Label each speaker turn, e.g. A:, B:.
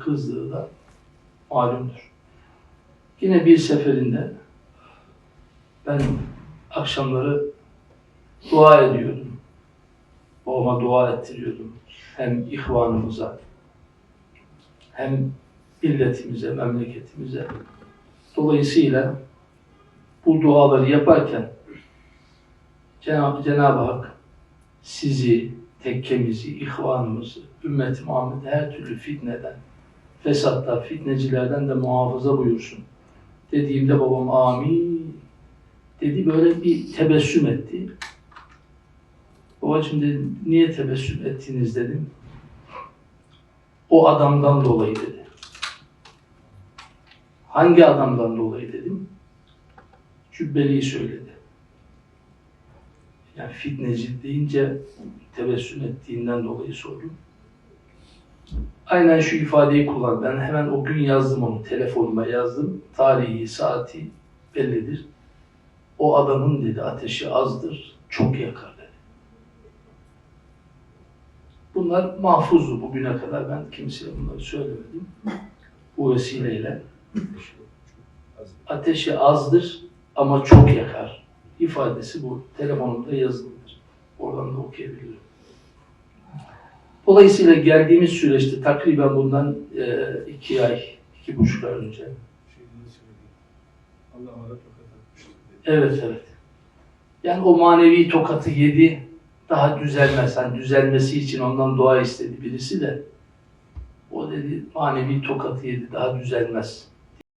A: kızdığı da malumdur. Yine bir seferinde ben akşamları dua ediyordum. Babama dua ettiriyordum. Hem ihvanımıza, hem milletimize, memleketimize. Dolayısıyla bu duaları yaparken Cenab- Cenab-ı Hak sizi, tekkemizi, ihvanımızı, ümmet-i Muhammed'i her türlü fitneden, fesattan, fitnecilerden de muhafaza buyursun. Dediğimde babam amin dedi böyle bir tebessüm etti. Babacığım dedim, niye tebessüm ettiniz dedim. O adamdan dolayı dedi. Hangi adamdan dolayı dedim. Cübbeli'yi söyledi. Yani fitneci deyince tebessüm ettiğinden dolayı sordum. Aynen şu ifadeyi kullan. Ben hemen o gün yazdım onu. Telefonuma yazdım. Tarihi, saati bellidir. O adamın dedi ateşi azdır, çok yakar dedi. Bunlar mahfuzdu bugüne kadar. Ben kimseye bunları söylemedim. Bu vesileyle. Ateşi azdır ama çok yakar. ifadesi bu. Telefonumda yazılıdır. Oradan da okuyabilirim. Dolayısıyla geldiğimiz süreçte takriben bundan e, iki ay, iki buçuk ay önce. Evet evet. Yani o manevi tokatı yedi, daha düzelmez. Hani düzelmesi için ondan dua istedi birisi de. O dedi manevi tokatı yedi, daha düzelmez.